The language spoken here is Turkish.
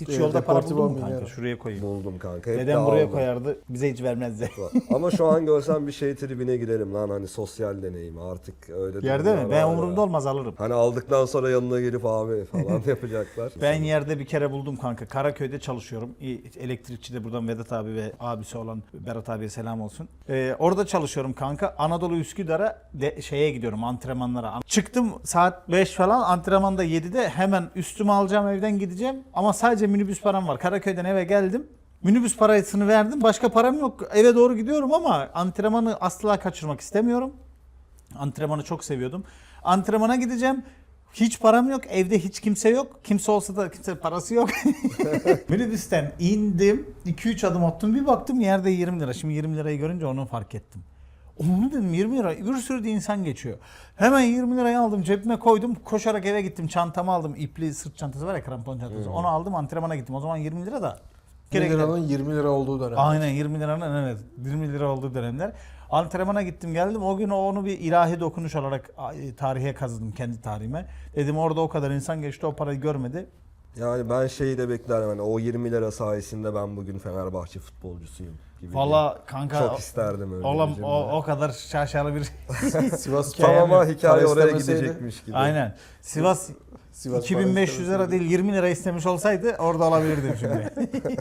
Hiç İşte yolda para Deportivo buldun mu kanka? Mineiro. Şuraya koyayım. Buldum kanka. Hep de Dedem buraya aldım. koyardı. Bize hiç vermezdi. Ama şu an görsem bir şey tribine girerim lan hani sosyal deneyim artık öyle Yerde durumlar mi? Ben var ya. umurumda olmaz alırım. Hani aldıktan sonra yanına gelip abi falan yapacaklar. Ben yerde bir kere buldum kanka. Karaköy'de çalışıyorum. İyi, Elektrikçi de buradan Vedat abi ve abisi olan Berat abiye selam olsun. Ee, orada çalışıyorum kanka. Anadolu Üsküdar'a de, şeye gidiyorum antrenmanlara. Çıktım saat 5 falan antrenmanda 7'de hemen üstümü alacağım evden gideceğim. Ama sadece minibüs param var. Karaköy'den eve geldim. Minibüs parasını verdim. Başka param yok. Eve doğru gidiyorum ama antrenmanı asla kaçırmak istemiyorum. Antrenmanı çok seviyordum. Antrenmana gideceğim. Hiç param yok. Evde hiç kimse yok. Kimse olsa da kimse parası yok. Minibüsten indim. 2-3 adım attım. Bir baktım yerde 20 lira. Şimdi 20 lirayı görünce onu fark ettim. Onu dedim 20 lira. Bir sürü de insan geçiyor. Hemen 20 lirayı aldım cebime koydum. Koşarak eve gittim. Çantamı aldım. İpli sırt çantası var ya krampon çantası. Onu aldım antrenmana gittim. O zaman 20 lira da. 1 Gerek- liranın 20 lira olduğu dönem. Aynen 20 liranın evet 20 lira olduğu dönemler. Antrenmana gittim geldim. O gün onu bir ilahi dokunuş olarak tarihe kazıdım kendi tarihime. Dedim orada o kadar insan geçti o parayı görmedi. Yani ben şeyi de beklerim hani o 20 lira sayesinde ben bugün Fenerbahçe futbolcusuyum gibi. Valla kanka Çok isterdim öyle oğlum o, o kadar şaşalı bir Sivas Tam ama para hikaye oraya istemeseydi- gidecekmiş gibi. Aynen. Sivas Sivas para 2500 lira değil 20 lira istemiş olsaydı orada olabilirdim şimdi.